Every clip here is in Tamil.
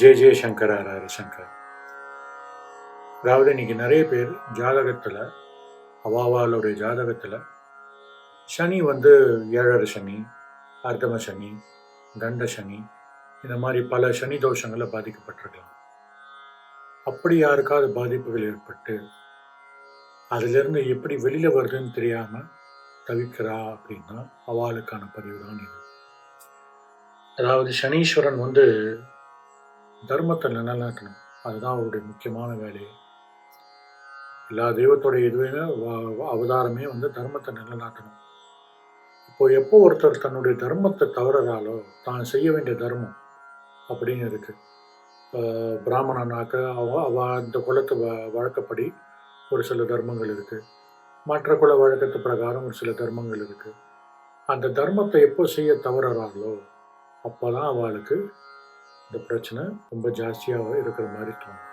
ஜெய ஜெய சங்கர் ஹர சங்கர். அதாவது இன்னைக்கு நிறைய பேர் ஜாதகத்தில் அவாவாலுடைய ஜாதகத்தில் சனி வந்து ஏழரை சனி அர்த்தம சனி தண்ட சனி இந்த மாதிரி பல சனி தோஷங்களை பாதிக்கப்பட்டிருக்கலாம். அப்படி யாருக்காவது பாதிப்புகள் ஏற்பட்டு அதிலிருந்து எப்படி வெளியில் வருதுன்னு தெரியாமல் தவிக்கிறா அப்படின்னா அவளுக்கான பதிவு தான் இது. அதாவது சனீஸ்வரன் வந்து தர்மத்தை நிலைநாட்டணும். அதுதான் அவருடைய முக்கியமான வேலையே எல்லா தெய்வத்தோடைய இதுவுமே வ- அவதாரமே வந்து தர்மத்தை நிலைநாட்டணும். இப்போ எப்போ ஒருத்தர் தன்னுடைய தர்மத்தை தவறுறாலோ தான் செய்ய வேண்டிய தர்மம் அப்படின்னு இருக்கு. பிராமணனாக்க அவ அவ அந்த குலத்து வ வழக்கப்படி ஒரு சில தர்மங்கள் இருக்கு. மற்ற குல வழக்கத்து பிரகாரம் ஒரு சில தர்மங்கள் இருக்கு. அந்த தர்மத்தை எப்போ செய்ய தவறுறாங்களோ அப்போதான் அவளுக்கு இந்த பிரச்சனை ரொம்ப ஜாஸ்தியாக இருக்கிற மாதிரி தோணும்.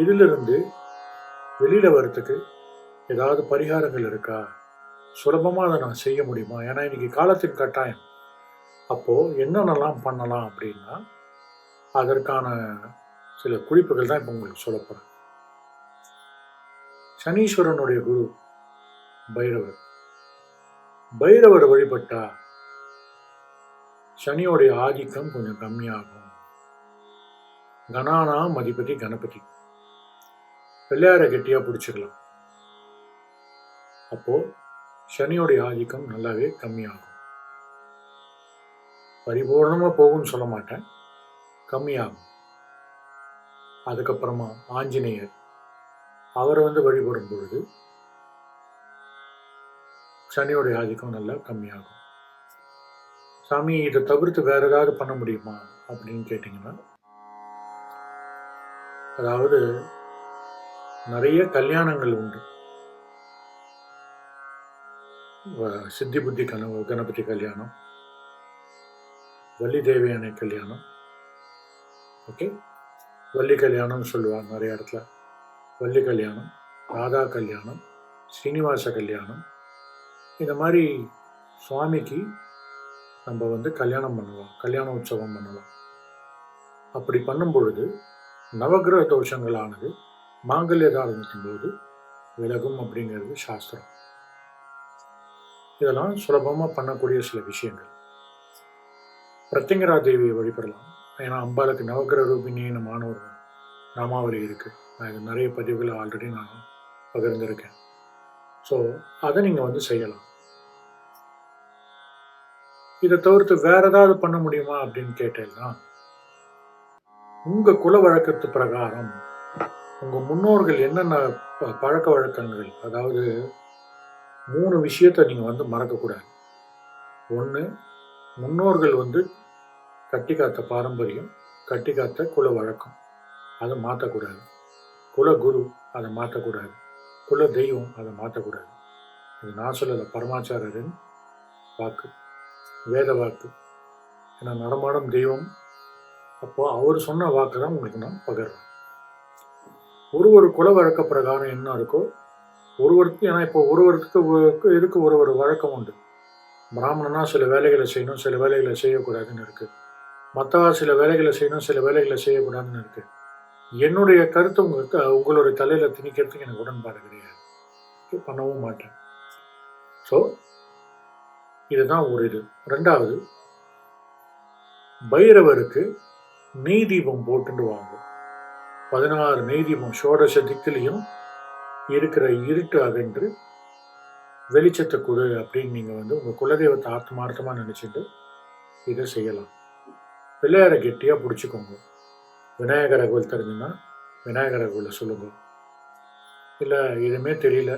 இதிலிருந்து வெளியில் வர்றதுக்கு ஏதாவது பரிகாரங்கள் இருக்கா? சுலபமாக அதை நான் செய்ய முடியுமா? ஏன்னா இன்னைக்கு காலத்தின் கட்டாயம். அப்போது என்னென்னலாம் பண்ணலாம் அப்படின்னா அதற்கான சில குறிப்புகள் தான் இப்போ உங்களுக்கு சொல்ல போகிறேன் சனீஸ்வரனுடைய குரு பைரவர். பைரவர் வழிபட்டா சனியோடைய ஆதிக்கம் கொஞ்சம் கம்மியாகும். கணானா மதிபதி கணபதி. பிள்ளையாரை கெட்டியா பிடிச்சிக்கலாம். அப்போ சனியோடைய ஆதிக்கம் நல்லாவே கம்மியாகும். பரிபூர்ணமாக போகும்னு சொல்ல மாட்டேன். கம்மியாகும். அதுக்கப்புறமா ஆஞ்சநேயர். அவரை வந்து வழிபடும் பொழுது சனியோடைய ஆதிக்கம் நல்லா கம்மியாகும். சாமி இதை தவிர்த்து வேற ஏதாவது பண்ண முடியுமா அப்படின்னு கேட்டிங்கன்னா அதாவது நிறைய கல்யாணங்கள் உண்டு. சித்தி புத்தி கண கணபதி கல்யாணம் வள்ளி தேவியான கல்யாணம் ஓகே? வள்ளி கல்யாணம்னு சொல்லுவாங்க நிறைய இடத்துல. வள்ளி கல்யாணம் ராதா கல்யாணம் ஸ்ரீனிவாச கல்யாணம் இந்த மாதிரி சுவாமிக்கு நம்ம வந்து கல்யாணம் பண்ணலாம் கல்யாண உற்சவம் பண்ணலாம். அப்படி பண்ணும் பொழுது நவக்கிரக தோஷங்களானது மாங்கல்ய தாரணத்தின் போது விலகும் அப்படிங்கிறது சாஸ்திரம். இதெல்லாம் சுலபமாக பண்ணக்கூடிய சில விஷயங்கள். பிரத்யங்கரா தேவியை வழிபடலாம். ஏன்னா அம்பாளுக்கு நவகிரக ரூபிணின்னு மாணவர் நாமாவளி இருக்கு. நான் இது நிறைய பதிவுகளை ஆல்ரெடி நான் பகிர்ந்திருக்கேன். ஸோ அதை நீங்கள் வந்து செய்யலாம். இதை தவிர்த்து வேற ஏதாவது பண்ண முடியுமா அப்படின்னு கேட்டேன்னா உங்க குல வழக்கத்து பிரகாரம் உங்க முன்னோர்கள் என்னென்ன ப- பழக்க வழக்கங்கள் அதாவது மூணு விஷயத்த நீங்க வந்து மறக்கக்கூடாது. ஒன்று முன்னோர்கள் வந்து கட்டி காத்த பாரம்பரியம் கட்டி காத்த குல வழக்கம். அதை மாற்றக்கூடாது குல குரு அதை மாற்றக்கூடாது குல தெய்வம் அதை மாற்றக்கூடாது இது நான் சொல்லலை பரமாச்சாரரின் வாக்கு. வேத வாக்கு. ஏன்னா நடமாடும் தெய்வம். அப்போ அவர் சொன்ன வாக்கு தான் உங்களுக்கு நான் பகிர்றேன். ஒரு ஒரு குல வழக்க பிரகாரம் என்ன இருக்கோ ஒருவருக்கு ஏன்னா இப்போ ஒருவருக்கு இருக்கு இதுக்கு ஒரு ஒரு வழக்கம் உண்டு. பிராமணனா சில வேலைகளை செய்யணும் சில வேலைகளை செய்யக்கூடாதுன்னு இருக்கு. மற்றவா சில வேலைகளை செய்யணும் சில வேலைகளை செய்யக்கூடாதுன்னு இருக்கு. என்னுடைய கருத்து உங்களுக்கு உங்களுடைய தலையில் திணிக்கிறதுக்கு எனக்கு உடன்பாடு கிடையாது. பண்ணவும் மாட்டேன். ஸோ இதுதான் ஒரு இது. ரெண்டாவது பைரவருக்கு நெய் தீபம் போட்டுட்டு வாங்கும் பதினாறு நெய் தீபம் ஷோடச திக்கிலையும் இருக்கிற இருட்டு அகன்று வெளிச்சத்தை கொடு அப்படின்னு நீங்கள் வந்து உங்கள் குலதெய்வத்தை ஆத்மார்த்தமாக நினச்சிட்டு இதை செய்யலாம். பிள்ளையாரை கெட்டியாக பிடிச்சிக்கோங்க. விநாயகரை கோயில் தெரிஞ்சுன்னா விநாயகரை கோயிலை சொல்லுங்க. இல்லை எதுவுமே தெரியல.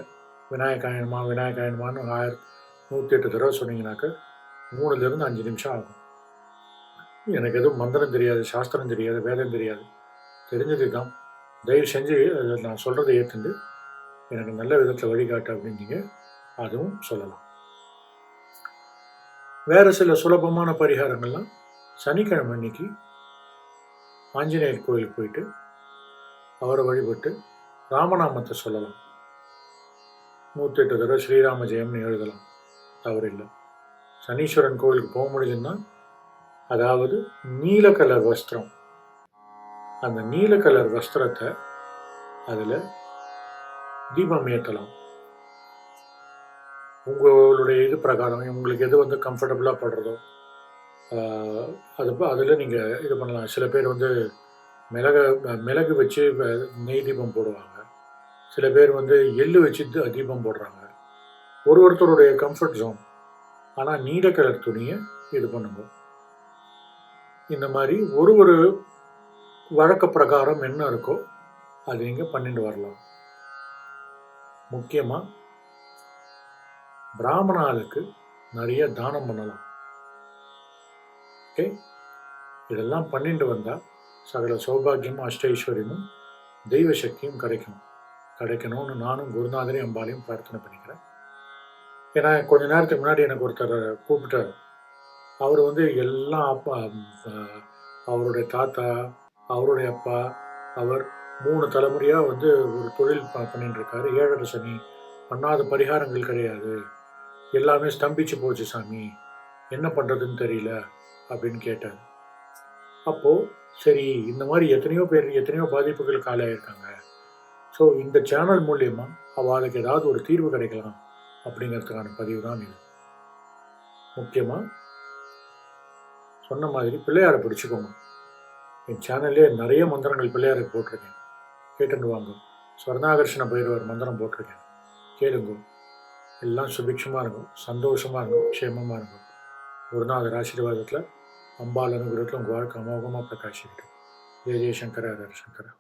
விநாயகாயனமா விநாயகாயனமான்னு ஆயிரத்தி நூற்றி எட்டு தடவை சொன்னீங்கன்னாக்க மூணுலேருந்து அஞ்சு நிமிஷம் ஆகும். எனக்கு எதுவும் மந்திரம் தெரியாது சாஸ்திரம் தெரியாது வேதம் தெரியாது. தெரிஞ்சது தான். தயவு செஞ்சு அதை நான் சொல்கிறத ஏற்றுண்டு எனக்கு நல்ல விதத்தில் வழிகாட்டு அப்படின்னீங்க. அதுவும் சொல்லலாம். வேறு சில சுலபமான பரிகாரங்கள்லாம் சனிக்கிழமை அன்னைக்கு ஆஞ்சநேயர் கோயிலுக்கு போயிட்டு அவரை வழிபட்டு ராமநாமத்தை சொல்லலாம். நூற்றி எட்டு தடவை ஸ்ரீராம ஜெயம்னு எழுதலாம். தவறில்லை சனீஸ்வரன் கோவிலுக்கு போக முடியுதுன்னா அதாவது நீல கலர் வஸ்திரம். அந்த நீல கலர் வஸ்திரத்தை அதில் தீபம் ஏற்றலாம். உங்களுடைய இது பிரகாரம் உங்களுக்கு எது வந்து கம்ஃபர்டபுளாக படுறதோ அது அதில் நீங்கள் இது பண்ணலாம். சில பேர் வந்து மிளக மிளகு வச்சு நெய் தீபம் போடுவாங்க. சில பேர் வந்து எள்ளு வச்சு தீபம் போடுறாங்க. ஒரு ஒருத்தருடைய கம்ஃபர்ட் ஜோன் ஆனால் நீல கலர் துணியை இது பண்ணுங்க. இந்த மாதிரி ஒரு ஒரு வழக்க பிரகாரம் என்ன இருக்கோ அது நீங்கள் பண்ணிட்டு வரலாம். முக்கியமாக பிராமணாளுக்கு நிறைய தானம் பண்ணலாம். ஓகே இதெல்லாம் பண்ணிட்டு வந்தால் சகல சௌபாகியமும் அஷ்டைஸ்வரியமும் தெய்வ சக்தியும் கிடைக்கும். கிடைக்கணும்னு நானும் குருநாதரையும் அம்பாலையும் பிரார்த்தனை பண்ணிக்கிறேன். ஏன்னா கொஞ்ச நேரத்துக்கு முன்னாடி எனக்கு ஒருத்தர் கூப்பிட்டார். அவர் வந்து எல்லாம் அப்பா அவருடைய தாத்தா அவருடைய அப்பா அவர் மூணு தலைமுறையாக வந்து ஒரு தொழில் பண்ணிட்டு இருக்காரு ஏழரை சனி பண்ணாத பரிகாரங்கள் கிடையாது. எல்லாமே ஸ்தம்பிச்சு போச்சு சாமி. என்ன பண்ணுறதுன்னு தெரியல அப்படின்னு கேட்டார். அப்போது சரி இந்த மாதிரி எத்தனையோ பேர் எத்தனையோ பாதிப்புகள் ஆளாயிருக்காங்க ஸோ இந்த சேனல் மூலியமாக அவளுக்கு ஏதாவது ஒரு தீர்வு கிடைக்கலாம். அப்படிங்கிறதுக்கான பதிவு தான் இது. முக்கியமாக சொன்ன மாதிரி பிள்ளையாரை பிடிச்சிக்கோங்க. என் சேனல்லே நிறைய மந்திரங்கள் பிள்ளையாரை போட்டிருக்கேன். கேட்டுட்டு வாங்க. ஸ்வர்ணாகர்ஷண பைரவர் மந்திரம் போட்டிருக்கேன். கேளுங்க. எல்லாம் சுபிக்ஷமாக இருக்கும். சந்தோஷமாக இருக்கும். க்ஷேமமாக இருக்கும். குருநாதர் ஆசீர்வாதத்தில் அம்பாள் அனுகிரகத்தில் உங்கள் வாழ்க்கை அமோகமாக பிரகாஷிக்கிட்டு ஜெய ஜெயசங்கர ஹர சங்கரா